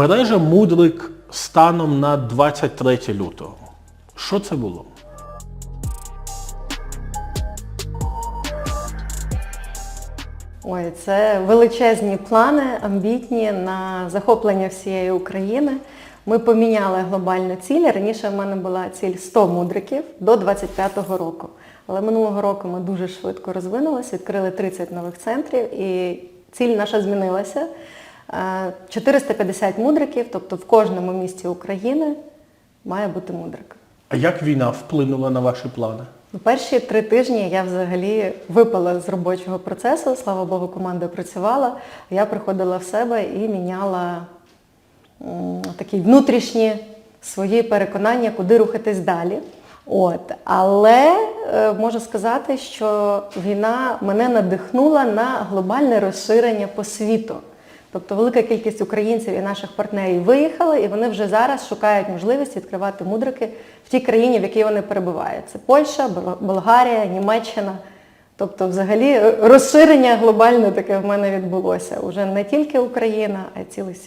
Мережа Мудрик станом на 23 лютого. Що це було? Ой, це величезні плани, амбітні на захоплення всієї України. Ми поміняли глобальну ціль. Раніше в мене була ціль 100 мудриків до 25-го року. Але минулого року ми дуже швидко розвинулися, відкрили 30 нових центрів і ціль наша змінилася. Е, 450 мудриків, тобто в кожному місті України має бути мудрик. А як війна вплинула на ваші плани? Перші три тижні я взагалі випала з робочого процесу, слава Богу, команда працювала. Я приходила в себе і міняла м, такі внутрішні свої переконання, куди рухатись далі. От. Але е, можу сказати, що війна мене надихнула на глобальне розширення по світу. Тобто велика кількість українців і наших партнерів виїхали, і вони вже зараз шукають можливість відкривати мудрики в тій країні, в якій вони перебувають. Це Польща, Болгарія, Німеччина. Тобто, взагалі, розширення глобальне таке в мене відбулося. Уже не тільки Україна, а й цілий світ.